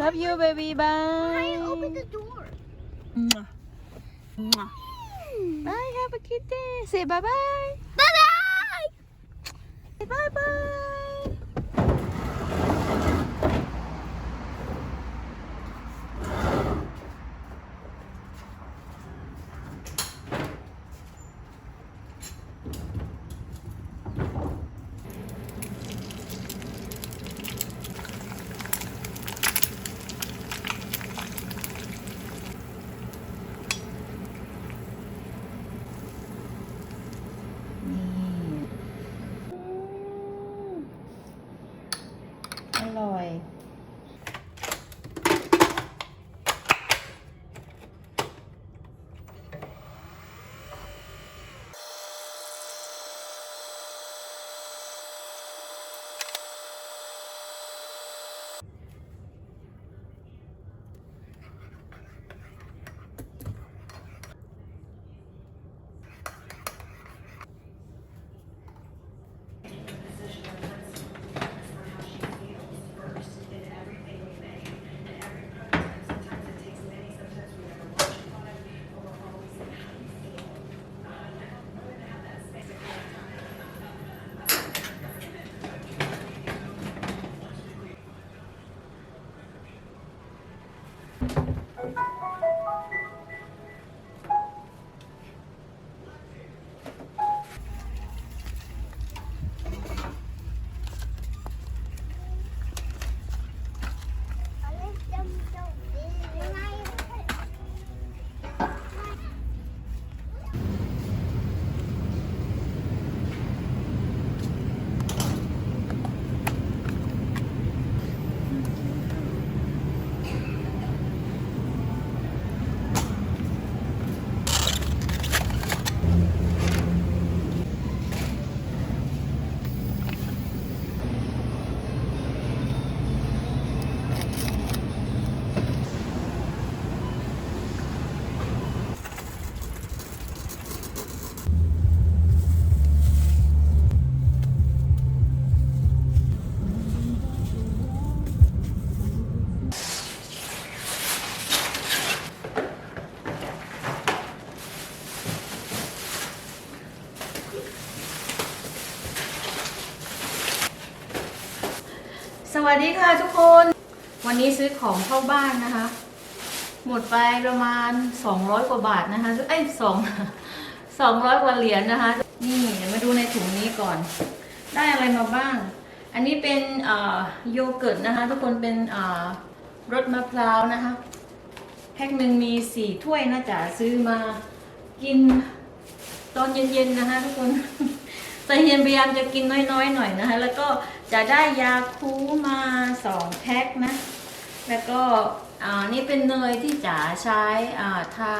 love you baby bye I opened the door. Mwah. Mwah. bye have a good day say bye bye Bye bye. bye bye วัสดีค่ะทุกคน วันนี้ซื้อของเข้าบ้านนะคะ หมดไปประมาณ 200 กว่าบาทนะคะเอ้ยสองสองร้อยกว่าเหรียญนะคะ นี่เดี๋ยวมาดูในถุงนี้ก่อน ได้อะไรมาบ้าง อันนี้เป็นโยเกิร์ตนะคะ ทุกคนเป็นรสมะพร้าวนะคะ แพ็คหนึ่งมีสี่ถ้วยนะจ๊ะซื้อมากินตอนเย็นๆนะคะ ทุกคนแต่เฮียนพยายามจะกินน้อยๆหน่อยนะคะ แล้วก็ จะได้ยาคูมาสองแพ็คนะ แล้วก็อ่านี่เป็นเนยที่จ๋าใช้อ่าทา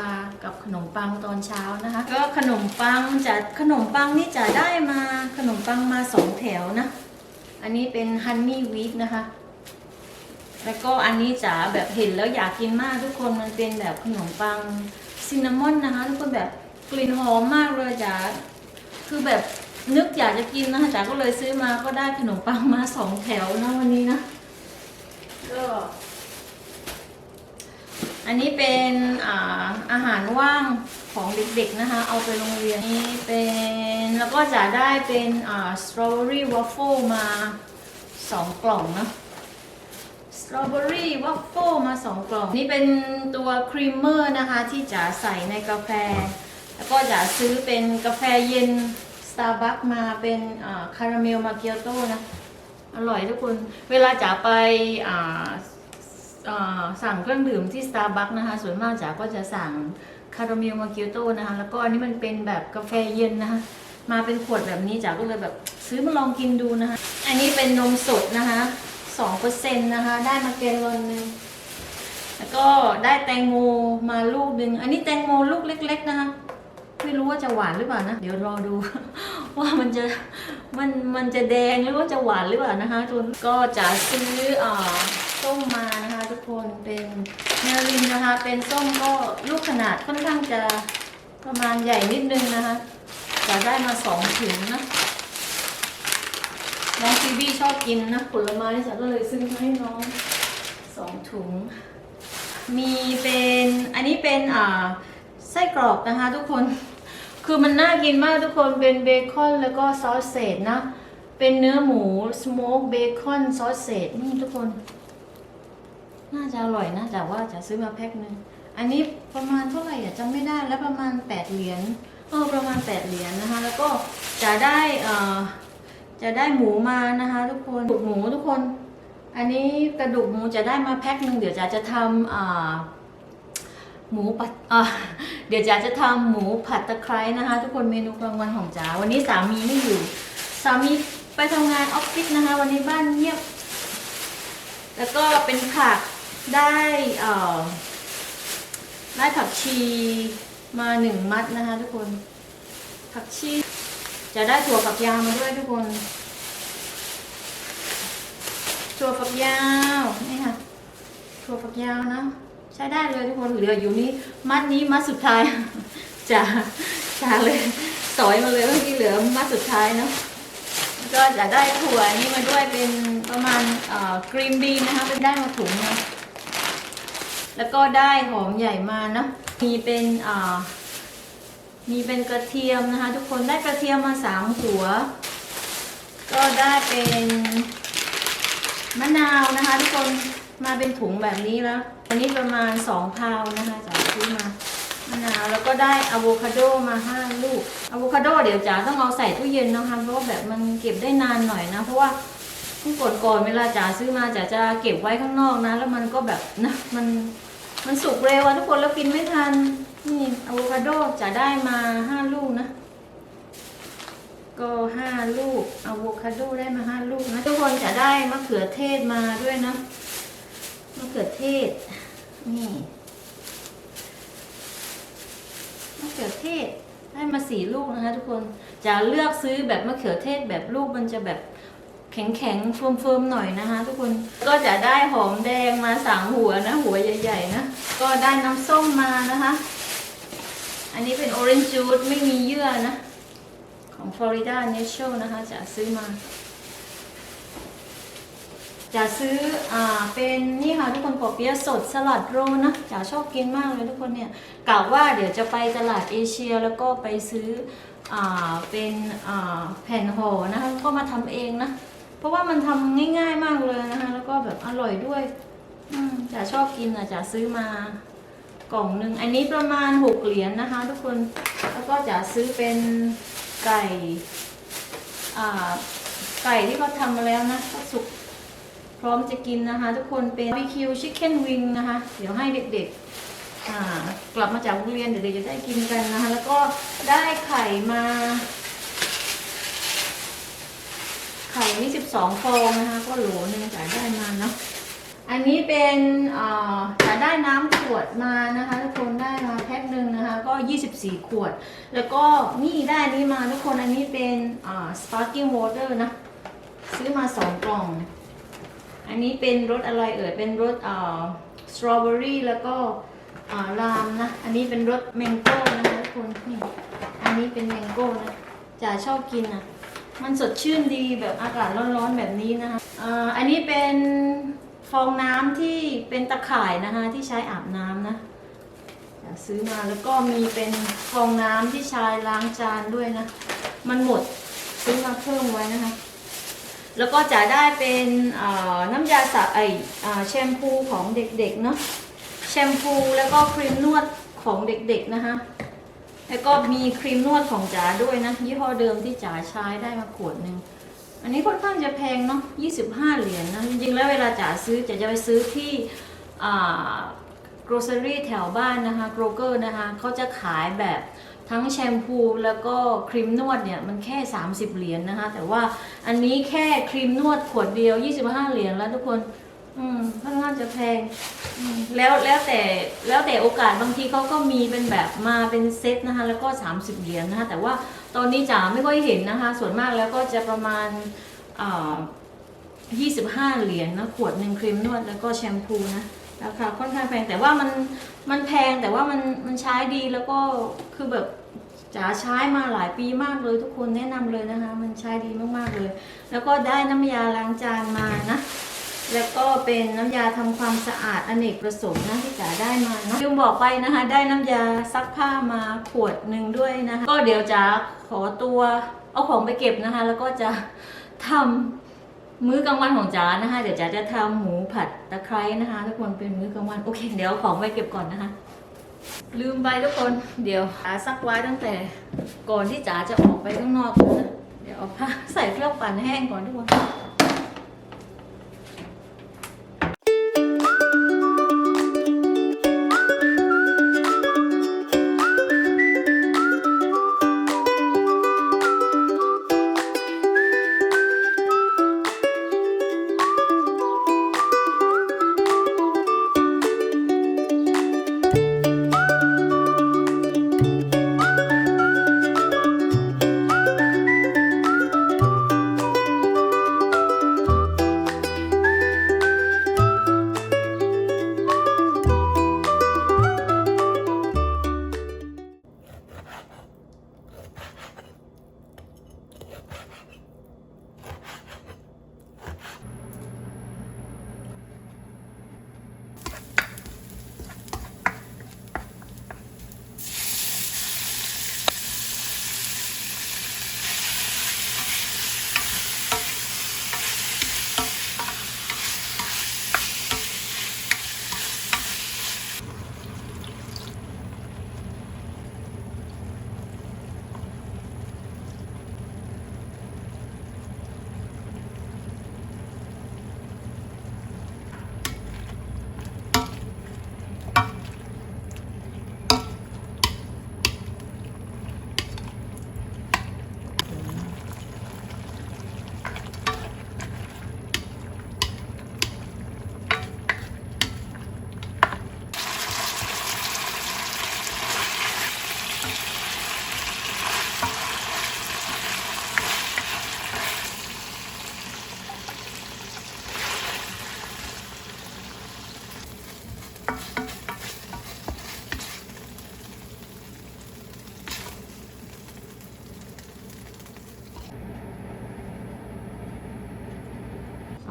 กับขนมปังตอนเช้านะคะ ก็ขนมปังจะขนมปังนี่จ๋าได้มาขนมปังมาสองแถวนะ อันนี้เป็นฮันนี่วีทนะคะ แล้วก็อันนี้จ๋าแบบเห็นแล้วอยากกินมากทุกคนมันเป็นแบบขนมปังซินนามอนนะคะทุกคนแบบกลิ่นหอมมากเลยจ๋าคือแบบ นึกอยากจะกินนะคะจ๋าก็เลยซื้อมาก็ได้ขนมปังมาสองแถวนะวันนี้นะก็อันนี้เป็นอ่าอาหารว่างของเด็กๆนะคะ เอาไปโรงเรียนนี่เป็นแล้วก็จะได้เป็นอ่าสตรอเบอรี่วัฟเฟิลมาสองกล่องนะสตรอเบอรี่วัฟเฟิลมาสองกล่อง นี่เป็นตัวครีมเมอร์นะคะที่จะใส่ในกาแฟ แล้วก็จะซื้อเป็นกาแฟเย็น Starbucks มาเป็นคาราเมลมาเกียโต้นะ อร่อยทุกคน เวลาจ๋าไปาาสั่งเครื่องดื่มที่ Starbucks นะคะ ส่วนมากจ๋าก็จะสั่งคาราเมลมาเกียโต้นะคะ แล้วก็อันนี้มันเป็นแบบกาแฟเย็นนะคะ มาเป็นขวดแบบนี้จ๋าก็เลยแบบซื้อมาลองกินดูนะคะ อันนี้เป็นนมสดนะคะสองเปอร์เซ็นต์นะคะ ได้มาแกลอนหนึงแล้วก็ได้แตงโมมาลูกหนึ่งอันนี้แตงโมลูกเล็ก ๆ นะคะ ไม่รู้ว่าจะหวานหรือเปล่านะ เดี๋ยวรอดู ว่ามันจะมันมันจะแดงหรือว่าจะหวานหรือเปล่านะคะทุกคนก็จะซื้อเอ่อส้มมานะคะทุกคนเป็นเนรินนะคะ เป็นส้มก็ลูกขนาดค่อนข้างจะประมาณใหญ่นิดนึงนะคะจะได้มาสองถุงนะน้องฟีบี้ชอบกินนะผลไม้ฉันก็เลยซื้อมาให้น้องสองถุง มีเป็นอันนี้เป็นอ่าไส้กรอกนะคะทุกคน คือมันน่ากินมากทุกคนเป็นเบคอนแล้วก็ซอสเศษนะ เป็นเนื้อหมูสโมกเบคอนซอสเศษนี่ทุกคน น่าจะอร่อยนะแต่ว่าจะซื้อมาแพ็คหนึ่งอันนี้ประมาณเท่าไหร่อะจำไม่ได้แล้วประมาณ8เหรียญเออประมาณ8เหรียญนะคะ แล้วก็จะได้เอ่อจะได้หมูมานะคะ ทุกคนกระดูกหมูทุกคน อันนี้กระดูกหมูจะได้มาแพ็คหนึ่งเดี๋ยวจะจะทำอ่า หมูผัดเดี๋ยวจะจะทำหมูผัดตะไคร้นะคะ ทุกคนเมนูกลางวันของจ๋าวันนี้สามีไม่อยู่ สามีไปทำงานออฟฟิศนะคะ วันนี้บ้านเงียบ แล้วก็เป็นผักได้เอ่อได้ผักชีมาหนึ่งมัดนะคะ ทุกคน ผักชีจะได้ถั่วฝักยาวมาด้วยทุกคนถั่วฝักยาวนี่ค่ะถั่วฝักยาวนะ ใช้ได้เลยทุกคนเหลืออยู่นี้ มัดนี้มัดสุดท้ายจะจะเลยสอยมาเลยเมื่อกี้เหลือมัดสุดท้ายเนาะก็จะได้ถั่วนี้มาด้วยเป็นประมาณกรีนบีนะคะเป็นได้มาถุงนะแล้วก็ได้หอมใหญ่มาเนาะมีเป็นมีเป็นกระเทียมนะคะ ทุกคนได้กระเทียมมาสามหัว ก็ได้เป็นมะนาวนะคะ ทุกคนมาเป็นถุงแบบนี้แล้ว อันนี้ประมาณ2พาวนะคะจ๋าซื้อมามะนาวแล้วก็ได้อะโวคาโดมา5ลูกอะโวคาโดเดี๋ยวจ๋าต้องเอาใส่ตู้เย็นนะคะเพราะว่าแบบมันเก็บได้นานหน่อยนะ เพราะว่าเมื่อก่อนก่อนเวลาจ๋าซื้อมาจ๋าจะเก็บไว้ข้างนอกนะ แล้วมันก็แบบนะมันมันสุกเร็วอะทุกคนแล้วกินไม่ทันนี่อะโวคาโดจ๋าได้มา5ลูกนะ ก็ห้าลูกอะโวคาโดได้มาห้าลูกนะ ทุกคนจะได้มะเขือเทศมาด้วยนะ มะเขือเทศ นี่มะเขือเทศได้มาสี่ลูกนะคะทุกคนจะเลือกซื้อแบบมะเขือเทศแบบลูกมันจะแบบแข็งแข็งๆเฟิร์มเฟิมๆหน่อยนะคะ ทุกคนก็จะได้หอมแดงมาสามหัวนะ หัวใหญ่ๆนะ ก็ได้น้ำส้มมานะคะ อันนี้เป็น orange juice ไม่มีเยื่อนะ ของ Florida Natural นะคะ จะซื้อมา จะซื้ออ่าเป็นนี่ค่ะทุกคนปอเปี๊ยะสดสลัดโรลนะจ๋าชอบกินมากเลยทุกคนเนี่ยกล่าวว่าเดี๋ยวจะไปตลาดเอเชียแล้วก็ไปซื้ออ่าเป็นอ่าแผ่นห่อนะคะแล้วก็มาทำเองนะ เพราะว่ามันทำง่ายๆมากเลยนะคะแล้วก็แบบอร่อยด้วยอืมจ๋าชอบกินอะจ๋าซื้อมากล่องหนึ่งอันนี้ประมาณหกเหรียญนะคะ ทุกคนแล้วก็จ๋าซื้อเป็นไก่อ่าไก่ที่เขาทำมาแล้วนะก็สุก พร้อมจะกินนะคะ ทุกคนเป็น BBQ Chicken Wing นะคะ เดี๋ยวให้เด็กๆกลับมาจากโรงเรียนเดี๋ยวจะได้กินกันนะคะ แล้วก็ได้ไข่มา ไข่นี่12ฟองนะคะ ก็โหลหนึงจะได้มาเนาะอันนี้เป็นอ่าจะได้น้ำขวดมานะคะ ทุกคนได้มาแพ็คหนึ่งนะคะ ก็ 24 ขวด แล้วก็นี่ได้นี้มาทุกคนอันนี้เป็นอ่า sparkling water นะ ซื้อมา 2 กล่อง อันนี้เป็นรสอะไรเอ่ย เป็นรสอ่าสตรอเบอรี่แล้วก็อ่าลามนะ อันนี้เป็นรสแมงโก้นะคะทุกคนนี่อันนี้เป็นแมงโก้นะจ๋าชอบกินอะ มันสดชื่นดีแบบอากาศร้อนๆแบบนี้นะคะอ่าอันนี้เป็นฟองน้ำที่เป็นตะข่ายนะคะที่ใช้อาบน้ำนะจ๋าซื้อมาแล้วก็มีเป็นฟองน้ำที่ใช้ล้างจานด้วยนะ มันหมดซื้อมาเพิ่มไว้นะคะ แล้วก็จะได้เป็นน้ำยาสระไอแชมพูของเด็กๆเนาะแชมพูแล้วก็ครีมนวดของเด็กๆนะคะแล้วก็มีครีมนวดของจ๋าด้วยนะยี่ห้อเดิมที่จ๋าใช้ได้มาขวดหนึ่งอันนี้ค่อนข้างจะแพงเนาะ25 เหรียญนะจริงๆแล้วเวลาจ๋าซื้อจ๋าจะไปซื้อที่ grocery แถวบ้านนะคะ g r o g e r นะคะเขาจะขายแบบ ทั้งแชมพูแล้วก็ครีมนวดเนี่ยมันแค่ 30 เหรียญนะคะ แต่ว่าอันนี้แค่ครีมนวดขวดเดียว 25 เหรียญแล้วทุกคน อืมค่อนข้างจะแพงแล้วแล้วแต่แล้วแต่โอกาสบางทีเขาก็มีเป็นแบบมาเป็นเซตนะคะ แล้วก็ 30 เหรียญนะคะ แต่ว่าตอนนี้จ๋าไม่ค่อยเห็นนะคะ ส่วนมากแล้วก็จะประมาณอ่า25 เหรียญนะขวดหนึ่งครีมนวดแล้วก็แชมพูนะราคาค่อนข้างแพงแต่ว่ามันมันแพงแต่ว่ามันมันใช้ดีแล้วก็คือแบบ จ๋าใช้มาหลายปีมากเลยทุกคนแนะนำเลยนะคะ มันใช้ดีมากๆเลย แล้วก็ได้น้ำยาล้างจานมานะ แล้วก็เป็นน้ำยาทำความสะอาดอเนกประสงค์นะที่จ๋าได้มาเนอะลืมบอกไปนะคะ ได้น้ำยาซักผ้ามาขวดหนึ่งด้วยนะคะ ก็เดี๋ยวจ๋าขอตัวเอาของไปเก็บนะคะ แล้วก็จะทำมื้อกลางวันของจ๋านะคะ เดี๋ยวจ๋าจะทำหมูผัดตะไคร้นะคะทุกคนเป็นมื้อกลางวันโอเค เดี๋ยวของไปเก็บก่อนนะคะ ลืมไปทุกคนเดี๋ยวจ๋าซักไว้ตั้งแต่ก่อนที่จ๋าจะออกไปข้างนอกนะเดี๋ยวเอาผ้าใส่เครื่องปั่นแห้งก่อนทุกคน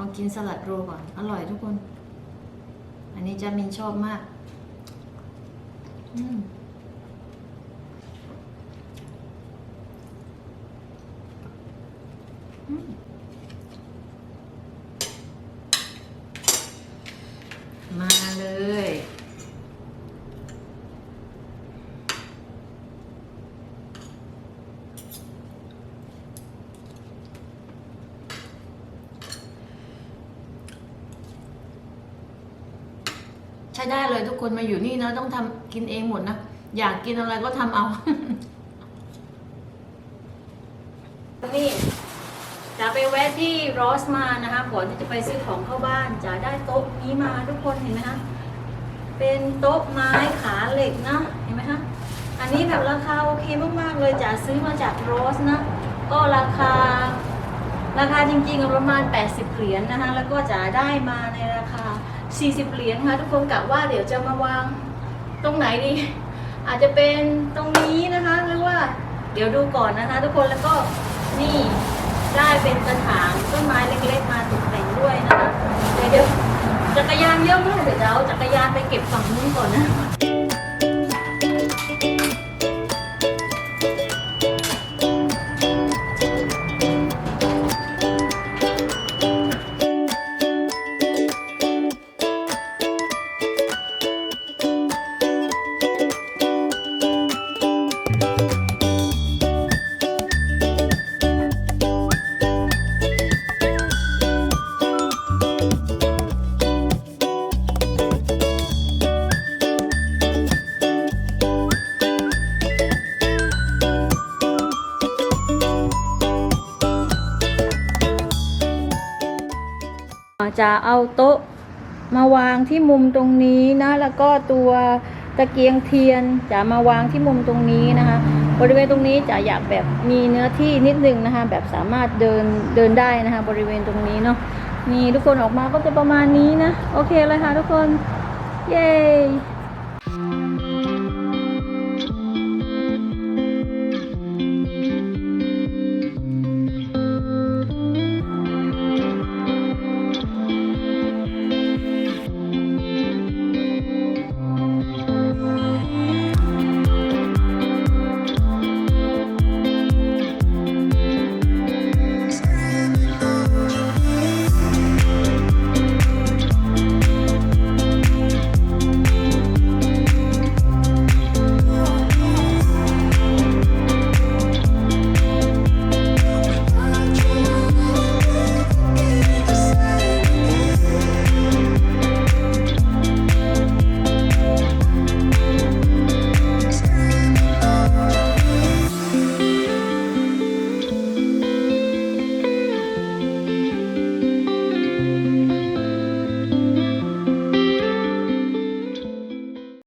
ลองกินสลัดโรลก่อน อร่อยทุกคน อันนี้จามินชอบมาก อืมอืมมาเลย ใช้ได้เลยทุกคนมาอยู่นี่นะต้องทำกินเองหมดนะ อยากกินอะไรก็ทำเอา นี่จะไปแวะที่รอสมานะคะก่อนที่จะไปซื้อของเข้าบ้านจะได้โต๊ะนี้มาทุกคนเห็นไหมคะเป็นโต๊ะไม้ขาเหล็กนะเห็นไหมคะอันนี้แบบราคาโอเคมากๆเลยจะซื้อมาจากรอสนะ ก็ราคา ราคาจริงๆประมาณ 80 เหรียญนะคะแล้วก็จะได้มาในราคา 40 เหรียญค่ะทุกคนกะว่าเดี๋ยวจะมาวางตรงไหนดี อาจจะเป็นตรงนี้นะคะหรือว่าเดี๋ยวดูก่อนนะคะ ทุกคนแล้วก็นี่ได้เป็นกระถางต้นไม้เล็กๆมาตกแต่งด้วยนะคะเดี๋ยวเดี๋ยวจักรยานเยอะมากเดี๋ยวจะเอาจักรยานไปเก็บฝั่งนู้นก่อนนะ จะเอาโต๊ะมาวางที่มุมตรงนี้นะ แล้วก็ตัวตะเกียงเทียนจะมาวางที่มุมตรงนี้นะคะ บริเวณตรงนี้จะอยากแบบมีเนื้อที่นิดนึงนะคะ แบบสามารถเดินเดินได้นะคะ บริเวณตรงนี้เนาะนี่ทุกคนออกมาก็จะประมาณนี้นะ โอเคเลยค่ะทุกคน เย้